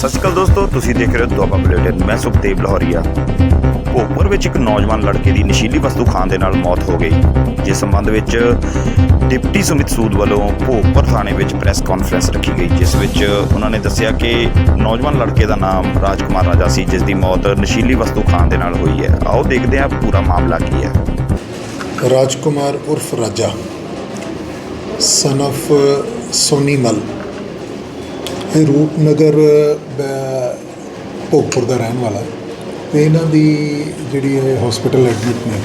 ਸਤਿ ਸ਼੍ਰੀ ਅਕਾਲ ਦੋਸਤੋ, ਤੁਸੀਂ ਦੇਖ ਰਹੇ ਹੋ ਦੁਆਬਾ ਬੁਲੇਟਿਨ। ਮੈਂ ਸੁਖਦੇਵ ਲਾਹੌਰੀਆ। ਭੋਗਪੁਰ ਵਿੱਚ ਇੱਕ ਨੌਜਵਾਨ ਲੜਕੇ ਦੀ ਨਸ਼ੀਲੀ ਵਸਤੂ ਖਾਣ ਦੇ ਨਾਲ ਮੌਤ ਹੋ ਗਈ, ਜਿਸ ਸੰਬੰਧ ਵਿੱਚ ਡਿਪਟੀ ਸੁਮਿਤ ਸੂਦ ਵੱਲੋਂ ਭੋਗਪੁਰ ਥਾਣੇ ਵਿੱਚ ਪ੍ਰੈਸ ਕਾਨਫਰੰਸ ਰੱਖੀ ਗਈ, ਜਿਸ ਵਿੱਚ ਉਹਨਾਂ ਨੇ ਦੱਸਿਆ ਕਿ ਨੌਜਵਾਨ ਲੜਕੇ ਦਾ ਨਾਮ ਰਾਜਕੁਮਾਰ ਰਾਜਾ ਸੀ, ਜਿਸ ਦੀ ਮੌਤ ਨਸ਼ੀਲੀ ਵਸਤੂ ਖਾਣ ਦੇ ਨਾਲ ਹੋਈ ਹੈ। ਆਓ ਦੇਖਦੇ ਹਾਂ ਪੂਰਾ ਮਾਮਲਾ ਕੀ ਹੈ। ਰਾਜਕੁਮਾਰ ਉਰਫ ਰਾਜਾ ਸਨ of ਸੋਨੀਮਲ ਇਹ ਰੂਪਨਗਰ ਭੋਗਪੁਰ ਦਾ ਰਹਿਣ ਵਾਲਾ। ਤੇ ਇਹਨਾਂ ਦੀ ਜਿਹੜੀ ਹੈ ਹਸਪੀਟਲ ਐਡਮਿਟ ਨੇ,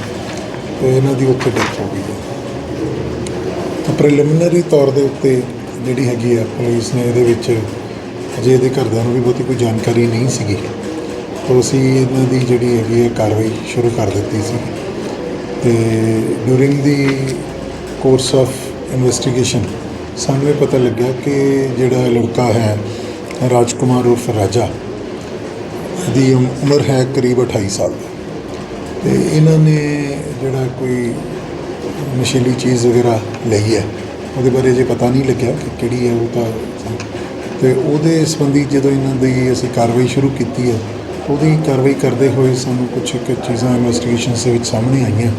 ਤੇ ਇਹਨਾਂ ਦੀ ਉੱਥੇ ਡੈਥ ਹੋ ਗਈ ਹੈ। ਤਾਂ ਪ੍ਰੀਲਿਮਿਨਰੀ ਤੌਰ ਦੇ ਉੱਤੇ ਜਿਹੜੀ ਹੈਗੀ ਆ ਪੁਲਿਸ ਨੇ ਇਹਦੇ ਵਿੱਚ, ਅਜੇ ਇਹਦੇ ਘਰਦਿਆਂ ਨੂੰ ਵੀ ਬਹੁਤੀ ਕੋਈ ਜਾਣਕਾਰੀ ਨਹੀਂ ਸੀਗੀ। ਤਾਂ ਅਸੀਂ ਇਹਨਾਂ ਦੀ ਜਿਹੜੀ ਹੈਗੀ ਹੈ ਕਾਰਵਾਈ ਸ਼ੁਰੂ ਕਰ ਦਿੱਤੀ ਸੀ। ਤੇ during the course of investigation ਸਾਨੂੰ ਇਹ ਪਤਾ ਲੱਗਿਆ ਕਿ ਜਿਹੜਾ ਲੜਕਾ ਹੈ, ਰਾਜਕੁਮਾਰ ਉਰਫ ਰਾਜਾ, ਦੀ ਉਮ- ਉਮਰ ਹੈ ਕਰੀਬ 28 ਸਾਲ ਤੇ ਇਹਨਾਂ ਨੇ ਜਿਹੜਾ ਕੋਈ ਨਸ਼ੀਲੀ ਚੀਜ਼ ਵਗੈਰਾ ਲਈ ਹੈ, ਉਹਦੇ ਬਾਰੇ ਜੇ ਪਤਾ ਨਹੀਂ ਲੱਗਿਆ ਕਿ ਕਿਹੜੀ ਹੈ ਉਹ ਤਾਂ ਤੇ ਉਹਦੇ ਸੰਬੰਧੀ ਜਦੋਂ ਇਹਨਾਂ ਦੀ ਅਸੀਂ ਕਾਰਵਾਈ ਸ਼ੁਰੂ ਕੀਤੀ ਹੈ, ਉਹਦੀ ਕਾਰਵਾਈ ਕਰਦੇ ਹੋਏ ਸਾਨੂੰ ਕੁਝ ਕੁ ਚੀਜ਼ਾਂ ਇਨਵੈਸਟੀਗੇਸ਼ਨ ਦੇ ਵਿੱਚ ਸਾਹਮਣੇ ਆਈਆਂ।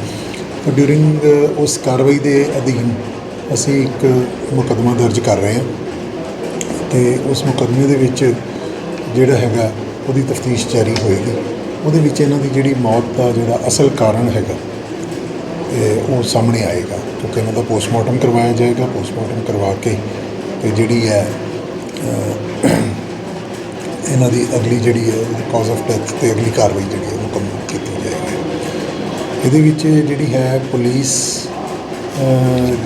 ਤਾਂ ਡਿਊਰਿੰਗ ਉਸ ਕਾਰਵਾਈ ਦੇ ਅਧੀਨ ਅਸੀਂ ਇੱਕ ਮੁਕੱਦਮਾ ਦਰਜ ਕਰ ਰਹੇ ਹਾਂ ਤੇ ਉਸ ਮੁਕੱਦਮੇ ਦੇ ਵਿੱਚ ਜਿਹੜਾ ਹੈਗਾ ਉਹਦੀ ਤਫਤੀਸ਼ ਜਾਰੀ ਹੋਏਗੀ। ਉਹਦੇ ਵਿੱਚ ਇਹਨਾਂ ਦੀ ਜਿਹੜੀ ਮੌਤ ਦਾ ਜਿਹੜਾ ਅਸਲ ਕਾਰਨ ਹੈਗਾ ਉਹ ਸਾਹਮਣੇ ਆਏਗਾ, ਕਿਉਂਕਿ ਇਹਨਾਂ ਦਾ ਪੋਸਟਮਾਰਟਮ ਕਰਵਾਇਆ ਜਾਏਗਾ। ਪੋਸਟਮਾਰਟਮ ਕਰਵਾ ਕੇ ਤੇ ਜਿਹੜੀ ਹੈ ਇਹਨਾਂ ਦੀ ਅਗਲੀ ਜਿਹੜੀ ਹੈ ਕਾਜ਼ ਆਫ ਡੈਥ ਤੇ ਅਗਲੀ ਕਾਰਵਾਈ ਜਿਹੜੀ ਹੈ ਮੁਕੰਮਲ ਕੀਤੀ ਜਾਏਗੀ। ਇਹਦੇ ਵਿੱਚ ਜਿਹੜੀ ਹੈ ਪੁਲਿਸ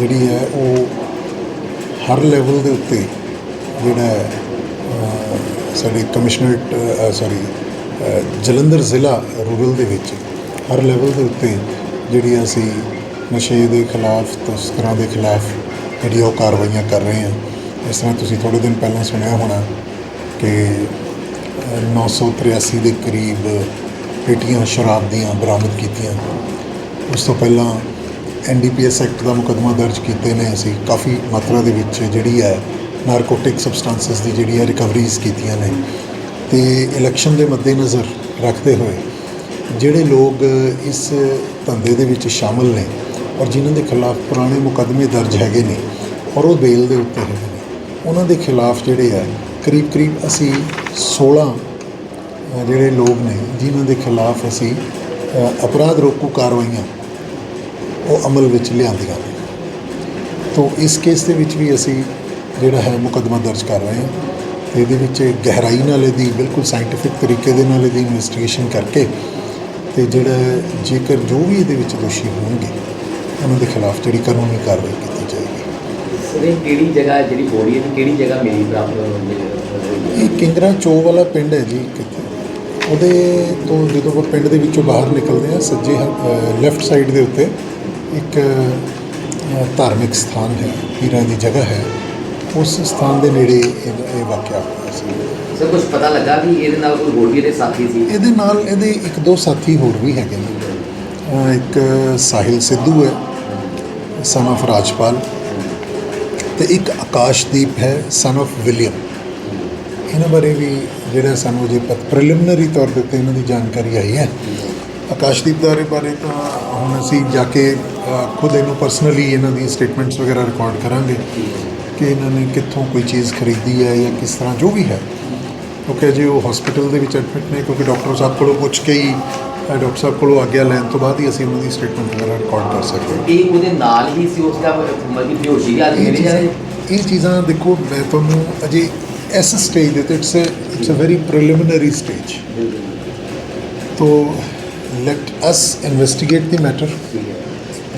ਜਿਹੜੀ ਹੈ ਉਹ ਹਰ ਲੈਵਲ ਦੇ ਉੱਤੇ ਜਿਹੜਾ ਹੈ ਸਾਡੇ ਕਮਿਸ਼ਨਰੇਟ ਸੌਰੀ ਜਲੰਧਰ ਜ਼ਿਲ੍ਹਾ ਰੂਰਲ ਦੇ ਵਿੱਚ ਹਰ ਲੈਵਲ ਦੇ ਉੱਤੇ ਜਿਹੜੀ ਅਸੀਂ ਨਸ਼ੇ ਦੇ ਖਿਲਾਫ ਤਸਕਰਾਂ ਦੇ ਖਿਲਾਫ ਜਿਹੜੀ ਉਹ ਕਾਰਵਾਈਆਂ ਕਰ ਰਹੇ ਹਾਂ। ਇਸ ਤਰ੍ਹਾਂ ਤੁਸੀਂ ਥੋੜ੍ਹੇ ਦਿਨ ਪਹਿਲਾਂ ਸੁਣਿਆ ਹੋਣਾ ਕਿ ਅਹ, 983 ਦੇ ਕਰੀਬ ਪੇਟੀਆਂ ਸ਼ਰਾਬ ਦੀਆਂ ਬਰਾਮਦ ਕੀਤੀਆਂ। ਉਸ ਤੋਂ ਪਹਿਲਾਂ ਐਨਡੀਪੀਐਸ ਐਕਟ ਦਾ ਮੁਕੱਦਮਾ ਦਰਜ ਕੀਤੇ ਨੇ ਅਸੀਂ। ਕਾਫੀ ਮਾਤਰਾ ਦੇ ਵਿੱਚ ਜਿਹੜੀ ਹੈ ਨਾਰਕੋਟਿਕ ਸਬਸਟੈਂਸਸ ਦੀ ਜਿਹੜੀ ਹੈ ਰਿਕਵਰੀਜ਼ ਕੀਤੀਆਂ ਨੇ। ਤੇ ਇਲੈਕਸ਼ਨ ਦੇ ਮੱਦੇਨਜ਼ਰ ਰੱਖਦੇ ਹੋਏ ਜਿਹੜੇ ਲੋਕ ਇਸ ਧੰਦੇ ਦੇ ਵਿੱਚ ਸ਼ਾਮਲ ਨੇ ਔਰ ਜਿਨ੍ਹਾਂ ਦੇ ਖਿਲਾਫ ਪੁਰਾਣੇ ਮੁਕੱਦਮੇ ਦਰਜ ਹੈਗੇ ਨੇ ਔਰ ਉਹ ਬੇਲ ਦੇ ਉੱਤੇ ਹੈਗੇ ਨੇ, ਉਹਨਾਂ ਦੇ ਖਿਲਾਫ ਜਿਹੜੇ ਹੈ ਕਰੀਬ ਕਰੀਬ ਅਸੀਂ 16 ਜਿਹੜੇ ਲੋਕ ਨੇ, ਜਿਨ੍ਹਾਂ ਦੇ ਖਿਲਾਫ ਅਸੀਂ ਅਪਰਾਧ ਰੋਕੂ ਕਾਰਵਾਈਆਂ ਉਹ ਅਮਲ ਵਿੱਚ ਲਿਆਂਦੀਆਂ ਨੇ ਤੋਂ ਇਸ ਕੇਸ ਦੇ ਵਿੱਚ ਵੀ ਅਸੀਂ ਜਿਹੜਾ ਹੈ ਮੁਕੱਦਮਾ ਦਰਜ ਕਰ ਰਹੇ ਹਾਂ। ਤੇ ਇਹਦੇ ਵਿੱਚ ਗਹਿਰਾਈ ਨਾਲ ਇਹਦੀ ਬਿਲਕੁਲ ਸਾਇੰਟੀਫਿਕ ਤਰੀਕੇ ਦੇ ਨਾਲ ਇਹਦੀ ਇਨਵੈਸਟੀਗੇਸ਼ਨ ਕਰਕੇ ਤੇ ਜਿਹੜਾ ਜੇਕਰ ਜੋ ਵੀ ਇਹਦੇ ਵਿੱਚ ਦੋਸ਼ੀ ਹੋਣਗੇ ਉਹਨਾਂ ਦੇ ਖਿਲਾਫ ਜਿਹੜੀ ਕਾਨੂੰਨੀ ਕਾਰਵਾਈ ਕੀਤੀ ਜਾਏਗੀ। ਸਰ ਇਹ ਕਿਹੜੀ ਜਗ੍ਹਾ ਜਿਹੜੀ ਬੋਡੀ ਹੈ ਕਿਹੜੀ ਜਗ੍ਹਾ ਮਿਲੀ ਪ੍ਰਾਪਤ ਇਹ ਕਿੰਗਰਾ ਚੋ ਵਾਲਾ ਪਿੰਡ ਹੈ ਜੀ ਕਿੱਥੇ ਉਹਦੇ ਤੋਂ ਜਦੋਂ ਆਪਾਂ ਪਿੰਡ ਦੇ ਵਿੱਚੋਂ ਬਾਹਰ ਨਿਕਲਦੇ ਆ ਸੱਜੇ ਲੈਫਟ ਸਾਈਡ ਦੇ ਉੱਤੇ ਇੱਕ ਧਾਰਮਿਕ ਸਥਾਨ ਹੈ ਪੀਰਾਂ ਦੀ ਜਗ੍ਹਾ ਹੈ। ਉਸ ਸਥਾਨ ਦੇ ਨੇੜੇ ਇਹ ਵਾਕਿਆ ਹੋਇਆ ਸੀ। ਸਰ ਕੁਝ ਪਤਾ ਲੱਗਾ ਵੀ ਇਹਦੇ ਨਾਲ ਕੋਈ ਹੋਰ ਵੀ ਇਹਦੇ ਸਾਥੀ ਸੀ? ਇਹਦੇ ਨਾਲ ਇਹਦੇ ਇੱਕ ਦੋ ਸਾਥੀ ਹੋਰ ਵੀ ਹੈਗੇ ਨੇ। ਇੱਕ ਸਾਹਿਲ ਸਿੱਧੂ ਹੈ ਸਨ of ਰਾਜਪਾਲ ਤੇ ਇੱਕ ਆਕਾਸ਼ਦੀਪ ਹੈ ਸਨ of ਵਿਲੀਅਮ ਇਹਨਾਂ ਬਾਰੇ ਵੀ ਜਿਹੜਾ ਸਾਨੂੰ ਜੇ ਪ੍ਰੀਲਿਮਿਨਰੀ ਤੌਰ ਉੱਤੇ ਇਹਨਾਂ ਦੀ ਜਾਣਕਾਰੀ ਆਈ ਹੈ। ਆਕਾਸ਼ਦੀਪ ਬਾਰੇ ਬਾਰੇ ਤਾਂ ਹੁਣ ਅਸੀਂ ਜਾ ਕੇ ਖੁਦ ਇਹਨੂੰ ਪਰਸਨਲੀ ਇਹਨਾਂ ਦੀ ਸਟੇਟਮੈਂਟਸ ਵਗੈਰਾ ਰਿਕਾਰਡ ਕਰਾਂਗੇ ਕਿ ਇਹਨਾਂ ਨੇ ਕਿੱਥੋਂ ਕੋਈ ਚੀਜ਼ ਖਰੀਦੀ ਹੈ ਜਾਂ ਕਿਸ ਤਰ੍ਹਾਂ ਜੋ ਵੀ ਹੈ। ਕਿਉਂਕਿ ਜੇ ਉਹ ਹਸਪੀਟਲ ਦੇ ਵਿੱਚ ਐਡਮਿਟ ਨੇ ਕਿਉਂਕਿ ਡਾਕਟਰ ਸਾਹਿਬ ਕੋਲੋਂ ਪੁੱਛ ਕੇ ਹੀ ਡਾਕਟਰ ਸਾਹਿਬ ਕੋਲੋਂ ਆਗਿਆ ਲੈਣ ਤੋਂ ਬਾਅਦ ਹੀ ਅਸੀਂ ਉਹਨਾਂ ਦੀ ਸਟੇਟਮੈਂਟ ਵਗੈਰਾ ਰਿਕਾਰਡ ਕਰ ਸਕਦੇ ਹਾਂ। ਇਹ ਉਹਦੇ ਨਾਲ ਹੀ ਸੀ ਉਸ ਦਾ ਮਤਲਬ ਕਿ ਬੇਹੋਸ਼ੀ ਜਾਵੇ ਚੀਜ਼ਾਂ ਇਹ ਚੀਜ਼ਾਂ ਦੇਖੋ ਮੈਂ ਤੁਹਾਨੂੰ ਅਜੇ ਇਸ ਸਟੇਜ ਦੇ ਤੇ it's it's a very preliminary stage ਤੋ let us investigate the matter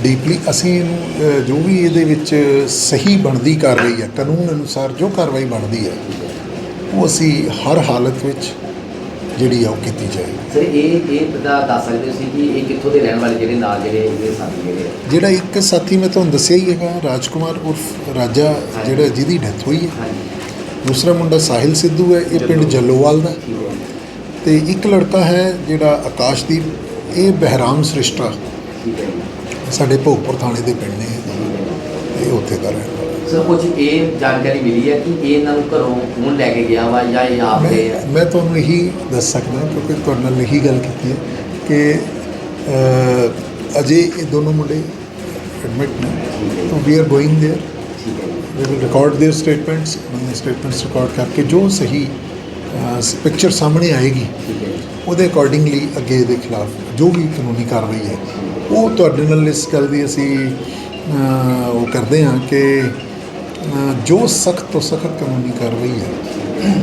deeply ਅਸੀਂ ਇਹਨੂੰ ਜੋ ਵੀ ਇਹਦੇ ਵਿੱਚ ਸਹੀ ਬਣਦੀ ਕਾਰਵਾਈ ਹੈ ਕਾਨੂੰਨ ਅਨੁਸਾਰ ਜੋ ਕਾਰਵਾਈ ਬਣਦੀ ਹੈ ਉਹ ਅਸੀਂ ਹਰ ਹਾਲਤ ਵਿੱਚ ਜਿਹੜੀ ਆ ਉਹ ਕੀਤੀ ਜਾਏਗੀ। ਸਰ ਇਹ ਇਹ ਪਤਾ ਦੱਸ ਸਕਦੇ ਸੀ ਕਿ ਇਹ ਕਿੱਥੋਂ ਦੇ ਰਹਿਣ ਵਾਲੇ ਜਿਹੜੇ ਨਾਲ ਜਿਹੜੇ ਇਹਦੇ ਸਾਥੀ ਜਿਹੜੇ? ਜਿਹੜਾ ਇੱਕ ਸਾਥੀ ਮੈਂ ਤੁਹਾਨੂੰ ਦੱਸਿਆ ਹੀ ਹੈਗਾ ਰਾਜਕੁਮਾਰ ਉਰਫ ਰਾਜਾ ਜਿਹੜਾ ਜਿਹਦੀ ਡੈਥ ਹੋਈ ਹੈ। ਦੂਸਰਾ ਮੁੰਡਾ ਸਾਹਿਲ ਸਿੱਧੂ ਹੈ ਇਹ ਪਿੰਡ ਜੱਲੋਵਾਲ ਦਾ। ਤੇ ਇੱਕ ਲੜਕਾ ਹੈ ਜਿਹੜਾ ਆਕਾਸ਼ਦੀਪ ਇਹ ਬਹਿਰਾਮ ਸ੍ਰਿਸ਼ਟਾ ਠੀਕ ਹੈ ਜੀ। ਸਾਡੇ ਭੋਗਪੁਰ ਥਾਣੇ ਦੇ ਪਿੰਡ ਨੇ ਇਹ ਉੱਥੇ ਦਾ ਰਹਿਣ ਵਾਲਾ ਸਰ ਕੁਝ ਇਹ ਜਾਣਕਾਰੀ ਮਿਲੀ ਹੈ ਕਿ ਇਹ ਇਹਨਾਂ ਨੂੰ ਘਰੋਂ ਕੌਣ ਲੈ ਕੇ ਗਿਆ ਵਾ ਜਾਂ ਇਹ ਆਪ ਗਏ ਆ ਮੈਂ ਮੈਂ ਤੁਹਾਨੂੰ ਇਹੀ ਦੱਸ ਸਕਦਾ ਕਿਉਂਕਿ ਤੁਹਾਡੇ ਨਾਲ ਇਹੀ ਗੱਲ ਕੀਤੀ ਹੈ ਕਿ ਅਹ, ਅਜੇ ਇਹ ਦੋਨੋਂ ਮੁੰਡੇ ਐਡਮਿਟ ਨੇ ਤਾਂ ਵੀ ਆਰ ਗੋਇੰਗ देयर ਠੀਕ ਹੈ ਜੀ we will record their statements ਉਹਨਾਂ ਸਟੇਟਮੈਂਟਸ ਰਿਕਾਰਡ ਕਰਕੇ ਜੋ ਸਹੀ ਪਿਕਚਰ ਸਾਹਮਣੇ ਆਏਗੀ ਠੀਕ ਹੈ ਜੀ ਉਹਦੇ ਅਕੋਰਡਿੰਗਲੀ ਅੱਗੇ ਇਹਦੇ ਖਿਲਾਫ ਜੋ ਵੀ ਕਾਨੂੰਨੀ ਕਾਰਵਾਈ ਹੈ ਉਹ ਤੁਹਾਡੇ ਨਾਲ ਇਸ ਗੱਲ ਦੀ ਅਸੀਂ ਉਹ ਕਰਦੇ ਹਾਂ ਕਿ ਜੋ ਸਖਤ ਤੋਂ ਸਖਤ ਕਾਨੂੰਨੀ ਕਾਰਵਾਈ ਹੈ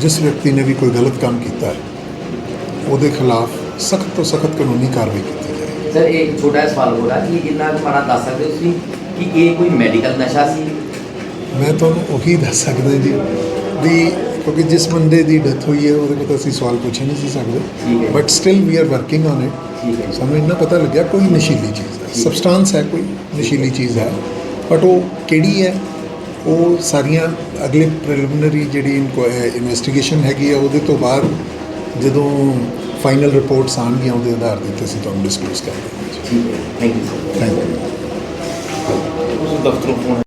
ਜਿਸ ਵਿਅਕਤੀ ਨੇ ਵੀ ਕੋਈ ਗਲਤ ਕੰਮ ਕੀਤਾ ਹੈ ਉਹਦੇ ਖਿਲਾਫ ਸਖਤ ਤੋਂ ਸਖਤ ਕਾਨੂੰਨੀ ਕਾਰਵਾਈ ਕੀਤੀ ਜਾਏ। ਸਰ ਇੱਕ ਛੋਟਾ ਸਵਾਲ ਹੋ ਰਿਹਾ ਕਿ ਕਿੰਨਾ ਮਾੜਾ ਦੱਸ ਸਕਦੇ ਹੋ ਤੁਸੀਂ ਕਿ ਇਹ ਕੋਈ ਮੈਡੀਕਲ ਨਸ਼ਾ ਸੀ? ਮੈਂ ਤੁਹਾਨੂੰ ਉਹੀ ਦੱਸ ਸਕਦਾ ਜੀ ਵੀ ਕਿਉਂਕਿ ਜਿਸ ਬੰਦੇ ਦੀ ਡੈਥ ਹੋਈ ਹੈ ਉਹਦੇ ਕੋਲ ਤਾਂ ਅਸੀਂ ਸਵਾਲ ਪੁੱਛ ਨਹੀਂ ਸੀ ਸਕਦੇ। But still we are working on it ਸਾਨੂੰ ਇੰਨਾ ਪਤਾ ਲੱਗਿਆ ਕੋਈ ਨਸ਼ੀਲੀ ਚੀਜ਼ ਹੈ। ਸਬਸਟੈਂਸ ਹੈ। ਕੋਈ ਨਸ਼ੀਲੀ ਚੀਜ਼ ਹੈ। ਬਟ ਉਹ ਕਿਹੜੀ ਹੈ? ਉਹ ਸਾਰੀਆਂ ਅਗਲੇ ਪ੍ਰੀਲਿਮਿਨਰੀ ਜਿਹੜੀ ਇਨਵੈਸਟੀਗੇਸ਼ਨ ਹੈਗੀ ਹੈ ਉਹਦੇ ਤੋਂ ਬਾਅਦ ਜਦੋਂ ਫਾਈਨਲ ਰਿਪੋਰਟਸ ਆਉਣਗੀਆਂ ਉਹਦੇ ਆਧਾਰ ਦੇ ਉੱਤੇ ਅਸੀਂ ਤੁਹਾਨੂੰ ਡਿਸਕਲੋਜ਼ ਕਰ ਦੇਵਾਂਗੇ ਠੀਕ ਹੈ। Thank you sir thank you ਉਸ ਦਫ਼ਤਰੋਂ ਫੋਨ